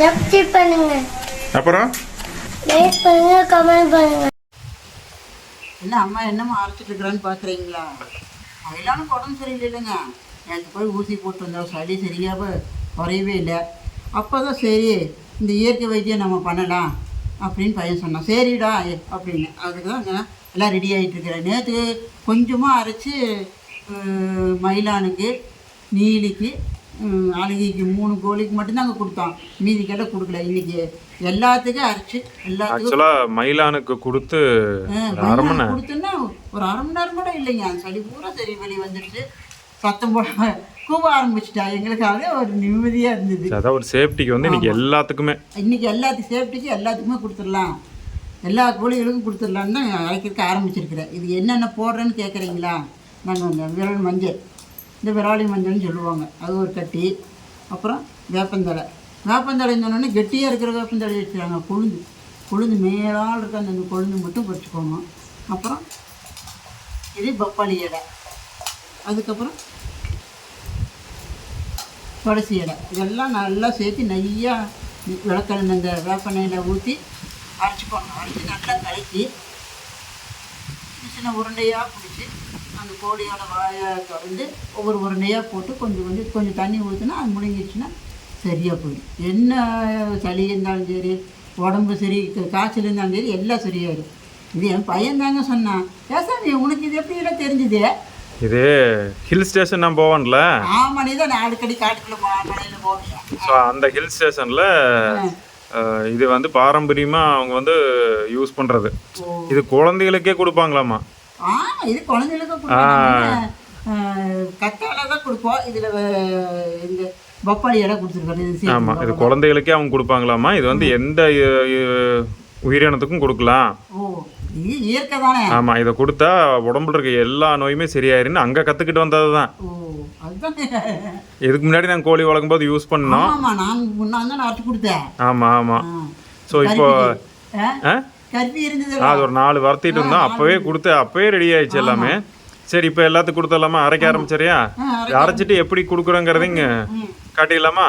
Subscribe பண்ணுங்க. அப்புறம்? Like பண்ணுங்க கமெண்ட் பண்ணுங்க. என்ன அம்மா என்னம்மா அரைச்சிட்டு இருக்கிறான்னு பார்க்குறீங்களா அதெல்லாம் உடம்பு சரியில்லைங்க. நேற்று போய் ஊசி போட்டு வந்தோம். சளி சரியாக குறையவே இல்லை. அப்போ தான் சரி இந்த இயற்கை வைத்தியம் நம்ம பண்ணலாம் அப்படின்னு பையன் சொன்னான். சரிடா அப்படின்னு. அதுக்கு தான் எல்லாம் ரெடி ஆகிட்டு இருக்கிறேன். நேற்று கொஞ்சமாக அரைச்சி மயிலானுக்கு நீலிக்கு அழுகிக்கு மூணு கோழிக்கு மட்டும்தாங்க கொடுத்தோம். மீதிக்கெல்லாம் கொடுக்கல. இன்னைக்கு எல்லாத்துக்கும் அரைச்சி எல்லாத்துக்கும் மயிலானுக்கு கொடுத்து ஒரு அரை மணி நேரம். கொடுத்தோன்னா ஒரு அரை மணி நேரம் கூட இல்லைங்க. சளி பூரா சரி வெளி வந்துடுச்சு சத்தம் போட கூவ ஆரம்பிச்சிட்டா. எங்களுக்கு அதே ஒரு நிம்மதியாக இருந்தது. அதான் ஒரு சேஃப்டிக்கு வந்து இன்னைக்கு எல்லாத்துக்குமே. இன்னைக்கு எல்லாத்துக்கும் சேஃப்டிக்கு எல்லாத்துக்குமே கொடுத்துடலாம். எல்லா கோழிகளுக்கும் கொடுத்துடலான்னு தான் அரைக்கிறதுக்கு ஆரம்பிச்சிருக்கிறேன். இது என்னென்ன போடுறேன்னு கேட்குறீங்களா நாங்கள் விரல் மஞ்சள். இந்த விராலி மஞ்சள்னு சொல்லுவாங்க. அது ஒரு கட்டி. அப்புறம் வேப்பந்தலை வேப்பந்தழை சொன்னோன்னே கெட்டியாக இருக்கிற வேப்பந்தலை வச்சுருக்காங்க கொழுந்து. கொழுந்து மேலால் இருக்க அந்த கொழுந்து மட்டும் பறிச்சுக்கோங்க. அப்புறம் இது பப்பாளி இலை. அதுக்கப்புறம் துளசி இலை. இதெல்லாம் நல்லா சேர்த்து நிறையா விளக்கெண்ணெய் இந்த வேப்பெண்ணெயில் ஊற்றி அரைச்சிக்கோங்க. அரைச்சி நல்லா கலக்கி சின்ன சின்ன உருண்டையாக பிடிச்சி அந்த கோழியோட வாயை திறந்து ஒவ்வொரு உருண்டையாக போட்டு கொஞ்சம் கொஞ்சம் கொஞ்சம் தண்ணி ஊற்றினா அது முழுங்கிடுச்சுன்னா சரியாக போயிடும். என்ன சளி இருந்தாலும் சரி உடம்பு சரி காய்ச்சல் இருந்தாலும் சரி எல்லாம் சரியாயிடும். இது என் பையன் தாங்க சொன்னான். ஏசாமி உனக்கு இது எப்படி எல்லாம் தெரிஞ்சுது? இது ஹில் ஸ்டேஷன் நான் போவேன்ல. ஆமாம் நீ தான் நான் அடிக்கடி காட்டுக்குள்ளே மலையில் போவேன் ஸோ அந்த ஹில் ஸ்டேஷனில் இது வந்து பாரம்பரியமாக அவங்க வந்து யூஸ் பண்ணுறது இது குழந்தைகளுக்கே கொடுப்பாங்களாமா? இது குழந்தைகளுக்கு தான் கொடுப்போம். இதில் இந்த பப்பாளி இடம் கொடுத்துருக்காரு ஆமாம் இது குழந்தைகளுக்கே அவங்க கொடுப்பாங்களாமா இது வந்து எந்த உயிரினத்துக்கும் கொடுக்கலாம். இயற்கை தானே? ஆமாம் இதை கொடுத்தா உடம்புல இருக்க எல்லா நோயுமே சரியாயிருன்னு அங்கே கற்றுக்கிட்டு வந்தது தான் இதுக்கு முன்னாடி நாங்கள் கோழி வளர்க்கும் போது யூஸ் பண்ணோம். ஆமாம் நான் முன்னாடி தான் அரைச்சி கொடுத்தேன். ஆமாம். ஸோ இப்போ இருந்தது அது ஒரு நாலு வறுத்திட்டு இருந்தோம். அப்போவே கொடுத்து அப்போவே ரெடி ஆயிடுச்சு எல்லாமே. சரி இப்போ எல்லாத்துக்கும் கொடுத்துடலாமா? அரைக்க ஆரம்பிச்சரியா ஆ, அரைக்க அரைச்சிட்டு எப்படி கொடுக்குறோங்கிறதைங்க காட்டிடலாமா.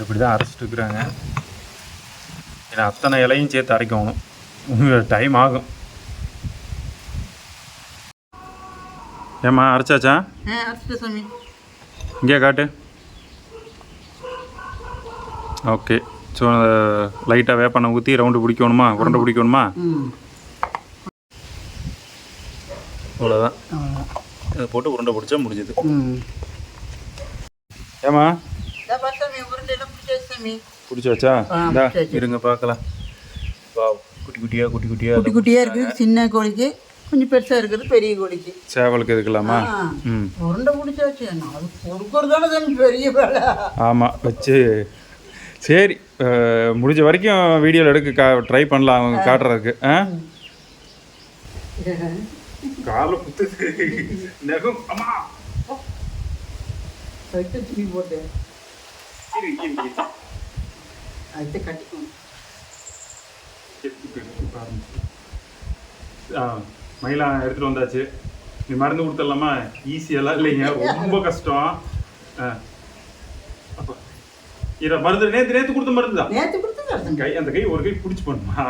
இப்படி தான் அரைச்சிட்டு இருக்கிறாங்க ஏன்னா அத்தனை இலையும் சேர்த்து அரைக்கணும். டைம் ஆகும். ஏம்மா அரைச்சாச்சா? இங்கே காட்டு. ஓகே. ஸோ லைட்டாக வேப்பண்ணை ஊற்றி ரவுண்டு பிடிக்கணுமா? உருண்டை பிடிக்கணுமா? அவ்வளோதான் இதை போட்டு உருண்டை பிடிச்சா முடிஞ்சுது. ம். ஏம்மா இதை பாரு சாமி உருண்டையெல்லாம் பிடிச்சாச்சு சாமி பிடிச்சி வச்சா. இருங்க பார்க்கலாம். வாவ் குட்டி குட்டியாக குட்டி குட்டியாக குட்டி குட்டியாக இருக்குது சின்ன கோழிக்கு. கொஞ்சம் பெருசாக இருக்குது பெரிய கோழிக்கு. சேவலுக்கு இதுக்கலாமா ஆ. ம். உருண்டை பிடிச்சாச்சு. அது கொடுக்குறது தானே பெரிய வேலை. ஆமாம் வச்சு. சரி முடிஞ்ச வரைக்கும் வீடியோவில் எடுக்க கா ட்ரை பண்ணலாம் அவங்க காட்டுறதுக்கு. ஆ? காலை குத்துது. நகம் அம்மா. வைத்து பாருங்க. ஆ மயிலா எடுத்துட்டு வந்தாச்சு. நீ மருந்து கொடுத்துடலாமா? ஈஸியெல்லாம் இல்லைங்க. ரொம்ப கஷ்டம். ஆ. இதை மருந்து நேற்று நேற்று கொடுத்த மருந்து தான் நேற்று அடுத்த கை அந்த கை ஒரு கை பிடிச்சி பண்ணுமா.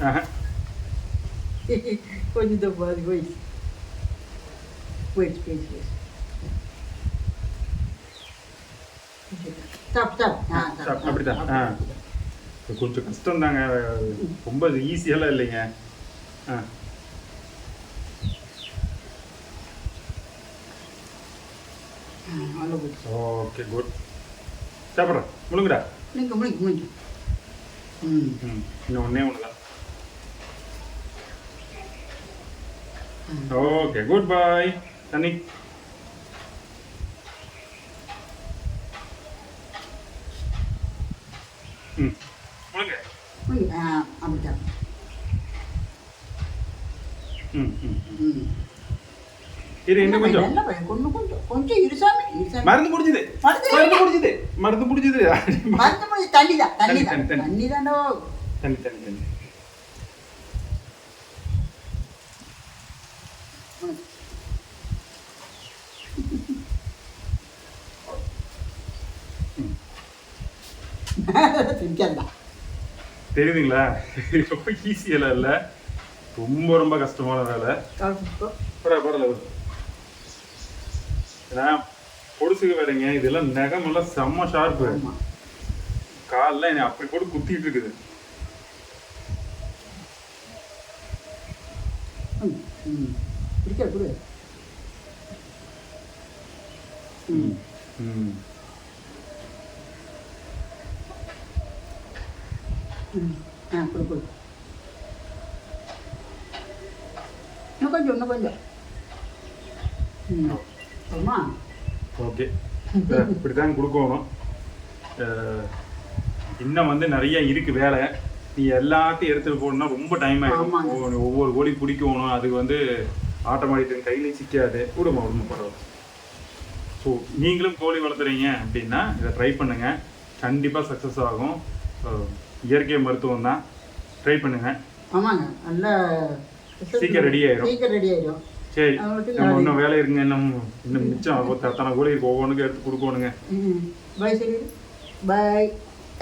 கொஞ்சம் பாதி போய் போயிடுச்சு ஆ சாப், அப்படிதான். கொஞ்சம் கஷ்டம் தாங்க ரொம்ப ஈஸியெல்லாம் இல்லைங்க. ஆ. Okay good. சாப்பிட்றேன் முழுங்குடா. நீங்கள் முடிங்க முடிங்க ம். ம். இன்னும் ஒன்றே ஒன்று தான் ஓகே குட் பாய். தண்ணி. ம். முழுங்க அப்படிதான் ம் ம் ம். இரு இன்னும் கொஞ்சம். கொஞ்சம் இருசாமி இருசாமி மருந்து முடிஞ்சது மருந்து? முடிஞ்சது மருந்து முடிஞ்சது மருந்து தண்ணி தான் தண்ணி தண்ணி, தான் தண்ணி, தண்ணி. தானோ தண்ணி தண்ணி தண்ணி. திங்கல்தான் தெரியுதுங்களா? ரொம்ப ஈஸியெல்லாம் இல்லை. ரொம்ப ரொம்ப கஷ்டமான வேலை. பரவாயில்ல பரவாயில்ல ஏன்னா பொடுசுக்கு வேலைங்க. இதெல்லாம் நகமெல்லாம் செம்ம ஷார்ப்பு காலில் என்னை அப்படி போட்டு குத்திட்டு இருக்குது. ம், ம். ம். ம் ம் ஆ கொடு கொடு இன்னும் கொஞ்சம் இன்னும் கொஞ்சம் ம் சொல்லுமா ஓகே இப்படி தான் கொடுக்கணும் இன்னும் வந்து நிறைய இருக்கு வேலை. நீ எல்லாத்தையும் எடுத்துட்டு போகணும்னா ரொம்ப டைம் ஆகிடும் ஆமாங்க. ஒவ்வொரு- கோழி பிடிக்கணும் அதுக்கு வந்து ஆட்டோமேட்டிக் கையிலையும் சிக்காது. விடுமா விடுமா பரவாயில்ல. ஸோ நீங்களும் கோழி வளர்த்துறீங்க அப்படின்னா இதை ட்ரை பண்ணுங்க. கண்டிப்பாக சக்ஸஸ் ஆகும். இயற்கை மருத்துவம் தான். ட்ரை பண்ணுங்க. ஆமாங்க. நல்லா சீக்கிரம் ready ஆயிரும். சீக்கிரம் ரெடி ஆயிரும். சரி. நம்ம இன்னும் வேலை இருக்குங்க இன்னும் இன்னும் மிச்சம் அத்தனை கோழி ஒவ்வொன்றுக்கும் எடுத்து கொடுக்கணுங்க. பாய் சரி. பாய்